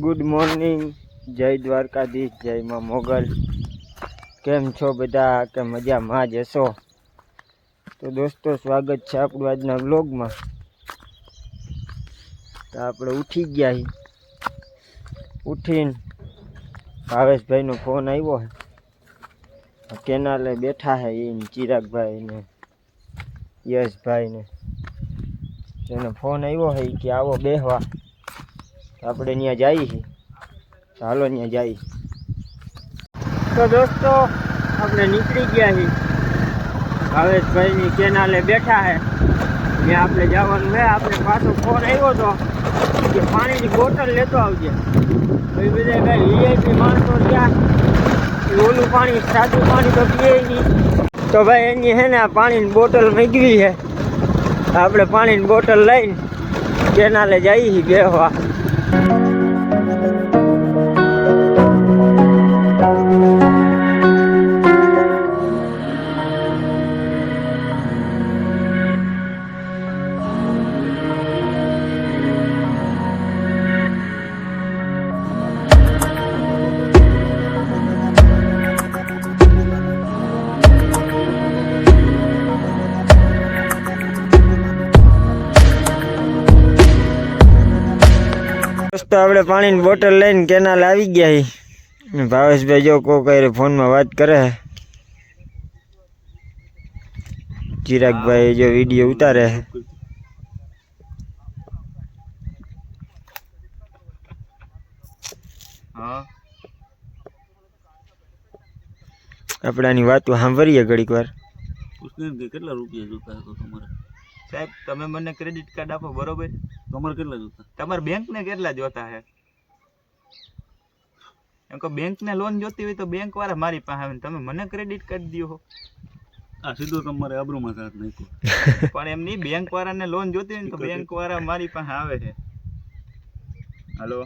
Good morning જય દ્વારકાધીશ, જય માં મોગલ. કેમ છો બધા? કે મજામાં જ હશો? તો દોસ્તો, સ્વાગત છે આપણું આજના વ્લોગમાં. તો આપણે ઉઠી ગયા છીએ ઉઠીને ભાવેશભાઈનો ફોન આવ્યો કેનાલે બેઠા છે એ ચિરાગભાઈ ને યશભાઈ ને એનો ફોન આવ્યો છે કે આવો બેહવા. આપણે ત્યાં જઈએ છીએ ચાલો ત્યાં જઈએ તો દોસ્તો, આપણે નીકળી ગયા છીએ ભાવેશભાઈની કેનાલે બેઠા છે ત્યાં આપણે જવાનું છે આપણે પાછો ફોન આવ્યો હતો કે પાણીની બોટલ લેતો આવજે. તો એ બધા કાંઈ વીઆઈપી માણસો ત્યાં, એ ઓલું પાણી, સાદું પાણી તો પીએ નહીં. તો ભાઈ એની છે ને આ પાણીની બોટલ મેળવી છે આપણે પાણીની બોટલ લઈને કેનાલે જઈએ છીએ બેહવા. thank you દોસ્તો આપણે પાણીની બોટલ લઈને કેનાલ આવી ગયા છીએ ને ભાવેશભાઈ જો કોઈ કઈ ફોનમાં વાત કરે છે ચિરાગભાઈ જો વીડિયો ઉતારે છે હા. આપણે આની વાતો સાંભળીએ ઘડીક વાર. પૂછને કે કેટલા રૂપિયા જોતા હતો તમારે? સાહેબ તમે મને ક્રેડિટ કાર્ડ આપો બરોબર? તમારે કેટલા જોતા? તમારે બેંકને કેટલા જોતા હે એમ કે બેંક ને લોન જોતી હોય તો બેંક વાળા મારી પાસે આવે તમે મને ક્રેડિટ કાર્ડ દો આ સીધો તમારે આબરૂમાં સાથ નાખ્યો. પણ એમ નહીં બેંક વાળાને લોન જોતી હોય ને તો બેંક વાળા મારી પાસે આવે છે. હાલો?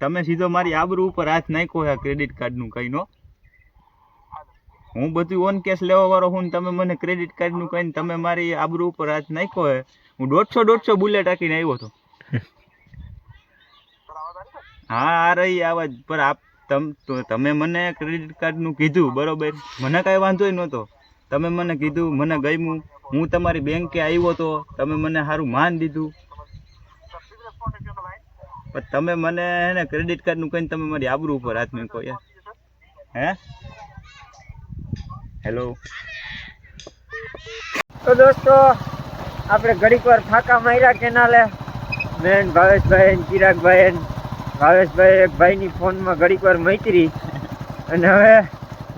તમે સીધો મારી આબરૂ ઉપર હાથ નાખ્યો છે ક્રેડિટ કાર્ડનું કઈ નો? હું બધું ઓન કેશ લેવા વાળો હું તમે મને ક્રેડિટ કાર્ડનું કહીને તમે મારી આબરૂ ઉપર હાથ નાખ્યો હે, હું દોઢસો દોઢસો બુલેટ હાકીને આવ્યો હતો. હા, આ રહી આવાજ પર આપ તમ તમે મને ક્રેડિટ કાર્ડનું કીધું, બરોબર? મને કાંઈ વાંધો નહોતો. તમે મને કીધું, મને ગમ્યું. હું તમારી બેંકે આવ્યો તો તમે મને સારું માન દીધું. પણ તમે મને હે ને ક્રેડિટ કાર્ડનું કહીને તમે મારી આબરૂ ઉપર હાથ મૂકો યાર. હે? હેલો તો દોસ્તો આપણે ઘડીક વાર ફાંકા માર્યા કેનાલે. મેન ભાવેશભાઈ ચિરાગભાઈ ભાવેશભાઈ એક ભાઈની ફોનમાં ઘડીક વાર મૈત્રી. અને હવે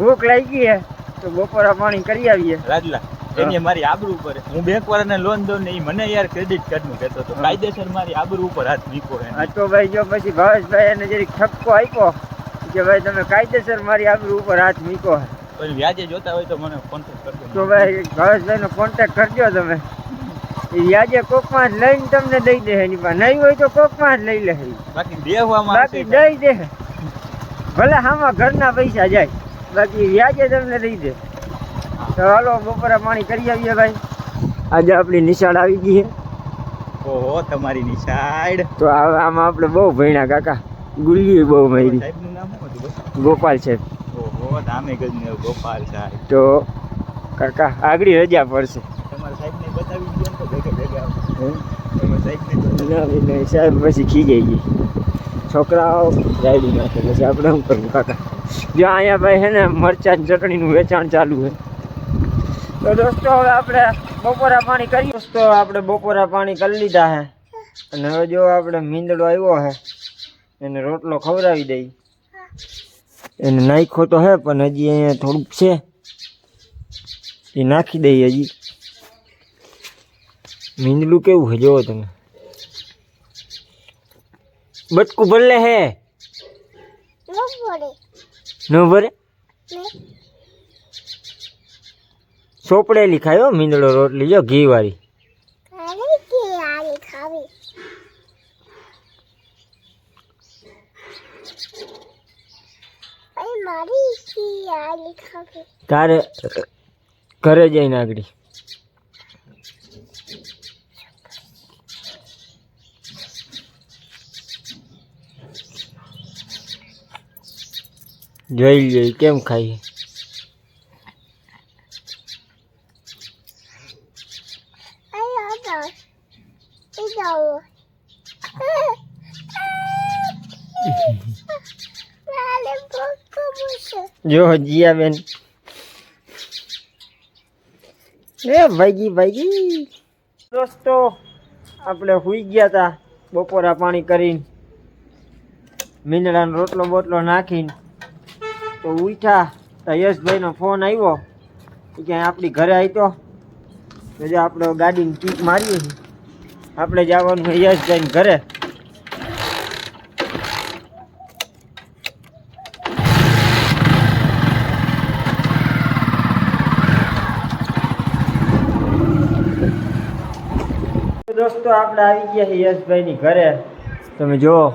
ભૂખ લાગી છે તો બપોરા પાણી કરી આવીએ. રાજલા એની મારી આબરૂ ઉપર હું. બેંક વાળાને લોન દઉં ને એ મને યાર ક્રેડિટ કાર્ડનું કહેતો હતો. કાયદેસર મારી આબરૂ ઉપર હાથ મીકો હા. તો ભાઈ જો પછી ભાવેશભાઈ એને જરી ઠપકો આપ્યો કે ભાઈ તમે કાયદેસર મારી આબરૂ ઉપર હાથ મૂકો પણ વ્યાજે જોતા હોય તો મને કોન્ટેક્ટ કરજો. તો ભાઈ ભાવેશભાઈનો કોન્ટેક્ટ કરજો તમે. એ વ્યાજે કોકમાં જ લઈને તમને દઈ દે એની પાસે. નહીં હોય તો કોકમાં જ લઈ લે. બાકી દેવામાં બાકી દઈ દે. ભલે હામાં ઘરના પૈસા જાય બાકી વ્યાજે તમને દઈ દે. તો હાલો બપોરે પાણી કરી આવીએ ભાઈ. આજે આપણી નિશાળ આવી ગઈ છે. ઓહો તમારી નિશાળ. તો આમાં આપણે બહુ ભણ્યા કાકા. ગુલ્લી બહુ મારી? ગોપાલ સાહેબ. ઓહો ગજને ગોપાલ સાહેબ. તો કાકા આગળ રજા પડશે. તમારા સાહેબને બતાવી દો તો ભેગા. હે? ના સાહેબ પછી ખીજાઈ ગઈ છોકરાઓ રાયડી નાખે પછી આપણે શું કરવું કાકા? જો અહીંયા ભાઈ છે ને મરચાં ચટણીનું વેચાણ ચાલુ છે તો દોસ્તો હવે આપણે બપોરા પાણી કરીએ. દોસ્તો આપણે બપોરા પાણી કરી લીધા છે અને હવે જો આપણે મીંદડો આવ્યો છે એને રોટલો ખવડાવી દઈ. એને નાખ્યો તો હે પણ હજી અહીંયા થોડુંક છે. એ નાખી દઈએ હજી. મીંદલું કેવું છે જોવો તમે. બટકું ભલે હે? ન ભરે. ચોપડેલી ખાયો મીંદડો રોટલી. જો ઘી વાળી. તારે ઘરે જઈને આગળ. જોઈ લઈ કેમ ખાઈ જો જીયા બેન એ ભાઈજી ભાઈજી. દોસ્તો, આપણે હુઈ ગયા હતા બપોરા પાણી કરીને. મીંદડાનો રોટલો બોટલો નાખીને તો ઉઠ્યા. તો યશભાઈનો ફોન આવ્યો. ક્યાંય આપણી ઘરે આવ્યો તો આપણે ગાડીની કીક મારીએ. આપણે જવાનું યશભાઈને ઘરે. દોસ્તો, આપણે આવી ગયા છીએ યશભાઈની ઘરે. તમે જુઓ.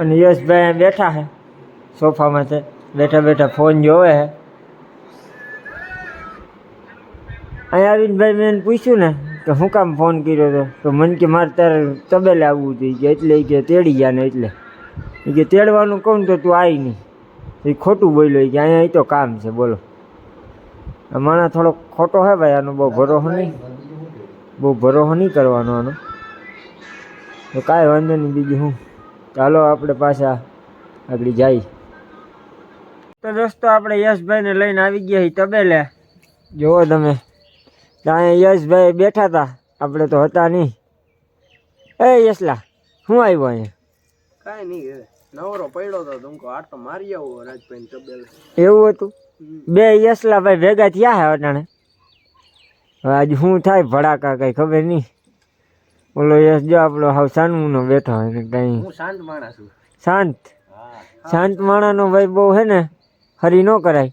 અને યશભાઈ અહીં બેઠા છે, સોફામાં છે. બેઠા બેઠા ફોન જોવે છે. અહીં આવીને ભાઈ મેં એને પૂછ્યું ને, કે શું કામ ફોન કર્યો હતો તો મને કે મારે તારે તબેલે આવવું હતું. ઈ કે એટલે, ઈ કે તેડી ગયા ને એટલે. એ કે તેડવાનું કહું ને તો તું આવી નહીં. એ ખોટું બોલ્યો. ઈ કે અહીંયા ઈ તો કામ છે, બોલો. માણસ થોડો ખોટો હે ભાઈ આનો બહુ ભરોસો નહીં. બહુ ભરોસો નહીં કરવાનો આનો. તો કાંઈ વાંધો નહીં બીજું શું? ચાલો આપણે પાછા આગળ જાય. તો દોસ્તો આપણે યશભાઈને લઈને આવી ગયા છીએ તબેલે. જુઓ તમે ત્યાં યશભાઈ બેઠા હતા. આપણે તો હતા નહીં. એ યશલા શું આવ્યો અહીંયા? કાંઈ નહીં નવરો પડ્યો તો તુમકો આટો મારી આવો રાજભાઈ તબેલ. એવું હતું? બે યસલા ભાઈ ભેગા થયા હે અટાણે. હવે આજે શું થાય ભડાકા કઈ ખબર નહીં. ઓલો યશ જો આપણો હાવ સાનમુનો બેઠો હોય ને કઈ હું શાંત માણસ છું. શાંત? શાંત માણાનો ભાઈ બહુ હે ને હરી ન કરાય.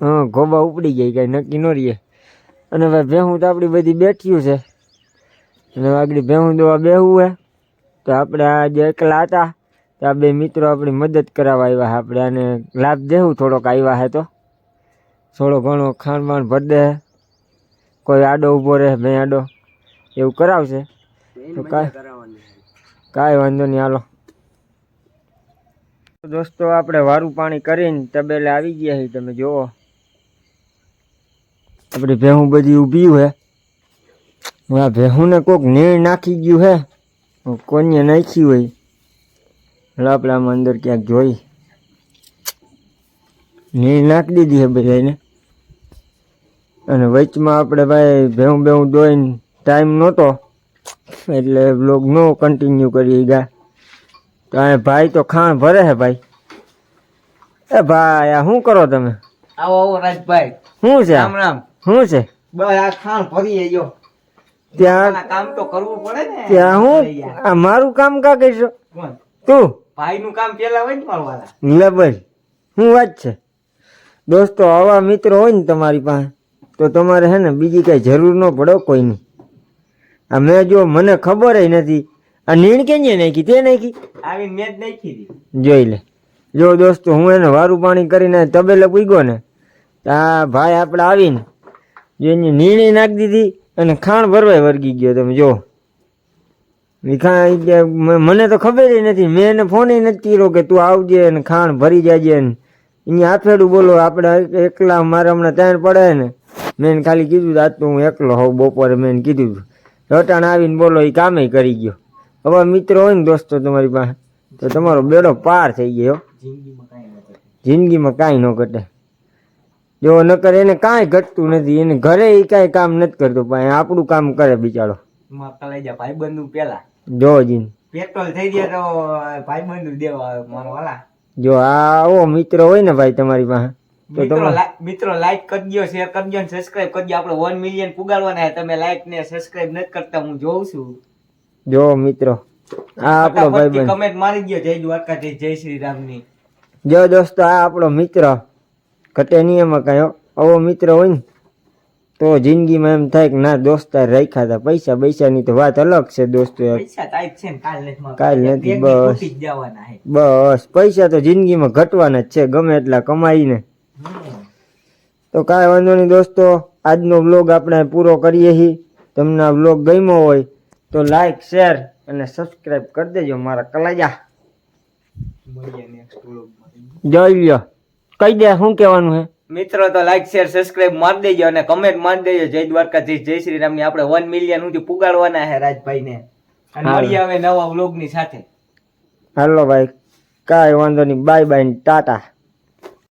હા ગોબા ઉપડી જાય કઈ નક્કી ન રહીએ. અને ભાઈ ભેહું તો આપણી બધી બેઠ્યું છે. અને આગળ ભેહું દોવા બેહવું હે. તો આપણે આજે એકલા હતા. તો આ બે મિત્રો આપણી મદદ કરાવવા આવ્યા છે આપણે. આને લાભ દેવું થોડોક આવ્યા છે તો. થોડો ઘણો ખાણ બાણ ભર દે. કોઈ આડો ઊભો રહે મેં આડો. એવું કરાવશે. તો કાંઈ કાંઈ વાંધો નહીં હાલો. દોસ્તો આપણે વારું પાણી કરીને તબેલે આવી ગયા છીએ તમે જુઓ આપણે ભેહું બધી ઊભી હે હું આ ભેહુંને કોક નીણ નાખી ગયું હે કોઈને નાખી હોય. આમાં અંદર ક્યાંક જોઈ. નીર નાખી દીધી હે બધાને અને વચમાં આપણે ભાઈ ભેહું બેહું દોઈને ટાઈમ નહોતો. એટલે બ્લોગ નો કન્ટિન્યુ કરી ગયા તો આ ભાઈ તો ખાણ ભરે છે ભાઈ. એ ભાઈ આ શું કરો તમે? આવો આવો રાજભાઈ. શું છે? રામ? રામ. શું છે? બસ આ ખાણ ભરી ગયો ત્યાં કામ તો કરવું પડે ને. ત્યાં હું? આ મારું કામ કા કરશો? તું? ભાઈ નું કામ પેલા હોય ને મળવાના. લે ભાઈ શું વાત છે? દોસ્તો આવા મિત્રો હોય ને તમારી પાસે તો તમારે હે ને બીજી કઈ જરૂર ન પડો કોઈની. આ મેં જો મને ખબર નથી આ નીણ કેની નાખી તે નાખી? આવી મેં જ નાખી જોઈ લે. જો દોસ્તો હું એને વારું પાણી કરીને તબેલે પૂગ્યો ને આ ભાઈ આપણે આવીને જો એની નીણી નાખી દીધી અને ખાણ ભરવાય વર્ગી ગયો તમે જો. ઈ ખાણ ઈ મને તો ખબર નથી. મેં એને ફોન નથી કર્યો કે તું આવજે ને ખાણ ભરી જાજે ને એની આફેડું બોલો આપણે એકલા મારે હમણાં ત્યાં પડે ને. મેં ખાલી કીધું આજ તો હું એકલો હોઉં બપોરે. મેં કીધું રટાણ આવીને બોલો એ કામે કરી ગયો. હવે મિત્રો હોય ને દોસ્તો તમારી પાસે, તો તમારો બેડો પાર થઈ ગયો. કાંઈ જિંદગીમાં કાંઈ ન ઘટે. જો નકર એને કાંઈ ઘટતું નથી. એને ઘરે એ કાંઈ કામ નથી કરતો, પણ આપણું કામ કરે બિચારો. માં કલાઈ ભાઈ બંધુ પેલા. જો જીન. પેટ્રોલ થઈ ગયા તો ભાઈ બંધુ દેવા મારો વાલા. જો આવો મિત્ર હોય ને ભાઈ તમારી પાસે તો મિત્રો તમે લાઈ- મિત્રો લાઈક કરજો શેર કરજો ને સબસ્ક્રાઇબ કરજો આપણે વન મિલિયન પુગાડવાના છે. તમે લાઈક ને સબસ્ક્રાઇબ નથી કરતા હું જોઉં છું. જો મિત્રો આ આપણો ભાઈ બંધ કમેન્ટ મારી દો જય દ્વારકા જય શ્રી રામની જો દોસ્તો આ આપણો મિત્ર ઘટે કાંઈ હો. આવો મિત્ર હોય ને તો જિંદગીમાં એમ થાય કે ના દોસ્તાર રાખ્યા હતા. પૈસા પૈસાની તો વાત અલગ છે દોસ્તો. કાલ નથી બસ. બસ. પૈસા તો જિંદગીમાં ઘટવાના જ છે ગમે એટલા કમાઈને. તો કાંઈ વાંધો નહીં દોસ્તો આજનો બ્લોગ આપણે પૂરો કરીએ છીએ તમને આ બ્લોગ ગમ્યો હોય તો લાઈક શેર અને સબસ્ક્રાઈબ કરી દેજો મારા કલાજા. જય જોઈ લ્યો. કહી દે શું કહેવાનું છે મિત્રો તો લાઈક શેર સબસ્ક્રાઇબ મારી દેજો અને કમેન્ટ મારી દેજો. જય દ્વારકાધીશ જય શ્રી રામની આપણે વન મિલિયન સુધી પુગાડવાના છે રાજભાઈને. અને. મળીએ હવે નવા વ્લોગની સાથે. હાલો ભાઈ કાંઈ વાંધો નહીં. Bye bye tata.